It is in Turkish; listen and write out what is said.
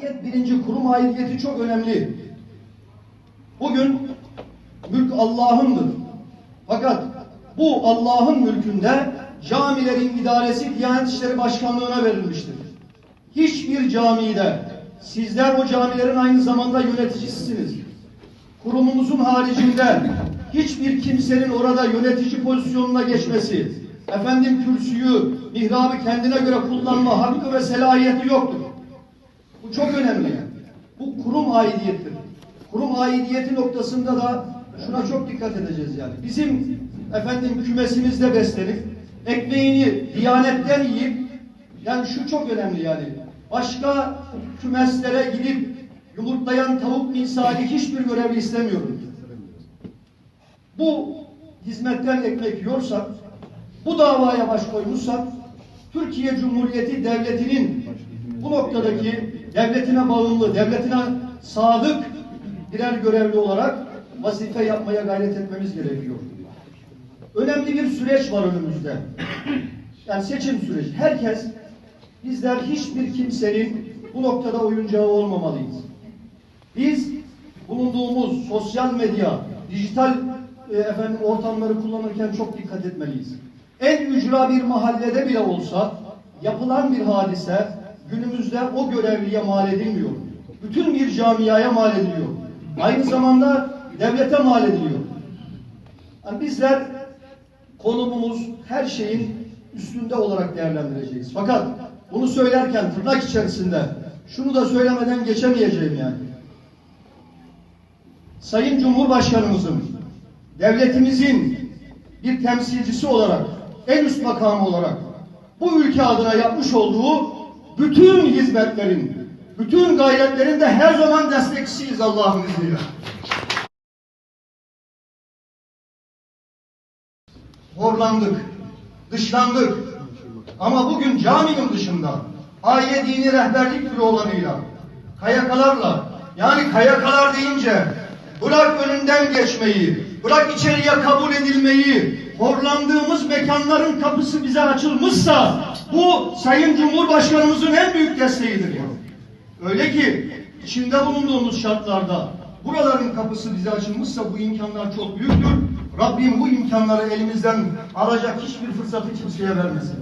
Aidiyet birinci kurum aidiyeti çok önemli. Bugün mülk Allah'ındır. Fakat bu Allah'ın mülkünde camilerin idaresi Diyanet İşleri Başkanlığı'na verilmiştir. Hiçbir camide sizler o camilerin aynı zamanda yöneticisisiniz. Kurumumuzun haricinde hiçbir kimsenin orada yönetici pozisyonuna geçmesi, efendim kürsüyü, mihrabı kendine göre kullanma hakkı ve selahiyeti yoktur. Bu çok önemli. Bu kurum aidiyettir. Kurum aidiyeti noktasında da şuna çok dikkat edeceğiz yani. Bizim efendim kümesimizde beslenip ekmeğini diyanetten yiyip yani şu çok önemli yani. Başka kümeslere gidip yumurtlayan tavuk misali hiçbir görevi istemiyorum. Bu hizmetten ekmek yiyorsak, bu davaya baş koymuşsak, Türkiye Cumhuriyeti Devleti'nin bu noktadaki devletine bağımlı, devletine sadık birer görevli olarak vazife yapmaya gayret etmemiz gerekiyor. Önemli bir süreç var önümüzde. Yani seçim süreci. Herkes, bizler hiçbir kimsenin bu noktada oyuncağı olmamalıyız. Biz bulunduğumuz sosyal medya, dijital e, efendim ortamları kullanırken çok dikkat etmeliyiz. En ücra bir mahallede bile olsa yapılan bir hadise günümüzde o görevliye mal edilmiyor. Bütün bir camiaya mal ediliyor. Aynı zamanda devlete mal ediliyor. Yani bizler konumumuz her şeyin üstünde olarak değerlendireceğiz. Fakat bunu söylerken tırnak içerisinde şunu da söylemeden geçemeyeceğim yani. Sayın Cumhurbaşkanımızın, devletimizin bir temsilcisi olarak, en üst makamı olarak bu ülke adına yapmış olduğu bütün hizmetlerin, bütün gayretlerin de her zaman destekçisiyiz Allah'ın izniyle. Horlandık, dışlandık. Ama bugün caminin dışında aile dini rehberlik bürolarıyla, kayakalarla, yani kayakalar deyince bırak önünden geçmeyi, bırak içeriye kabul edilmeyi, horlandığımız mekanların kapısı bize açılmışsa bu Sayın Cumhurbaşkanımızın en büyük desteğidir. Öyle ki içinde bulunduğumuz şartlarda buraların kapısı bize açılmışsa bu imkanlar çok büyüktür. Rabbim bu imkanları elimizden alacak hiçbir fırsatı kimseye vermesin.